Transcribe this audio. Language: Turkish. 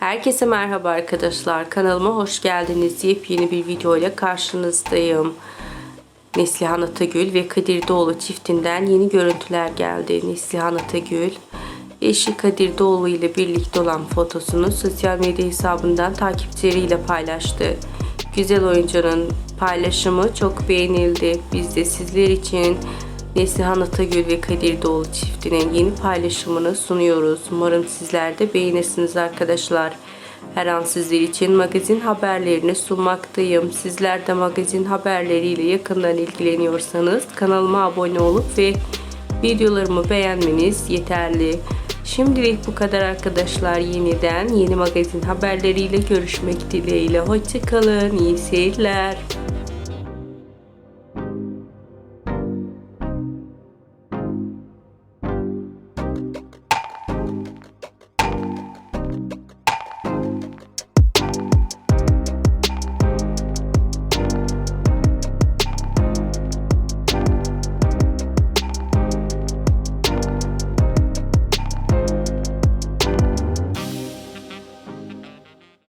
Herkese merhaba arkadaşlar. Kanalıma hoş geldiniz. Yepyeni bir video ile karşınızdayım. Neslihan Atagül ve Kadir Doğulu çiftinden yeni görüntüler geldi. Neslihan Atagül eşi Kadir Doğulu ile birlikte olan fotosunu sosyal medya hesabından takipçileriyle paylaştı. Güzel oyuncunun paylaşımı çok beğenildi. Biz de sizler için Neslihan Atagül ve Kadir Doğulu çiftinin yeni paylaşımını sunuyoruz. Umarım sizler de beğenirsiniz arkadaşlar. Her an sizler için magazin haberlerini sunmaktayım. Sizler de magazin haberleriyle yakından ilgileniyorsanız kanalıma abone olup ve videolarımı beğenmeniz yeterli. Şimdilik bu kadar arkadaşlar. Yeniden yeni magazin haberleriyle görüşmek dileğiyle. Hoşçakalın. İyi seyirler.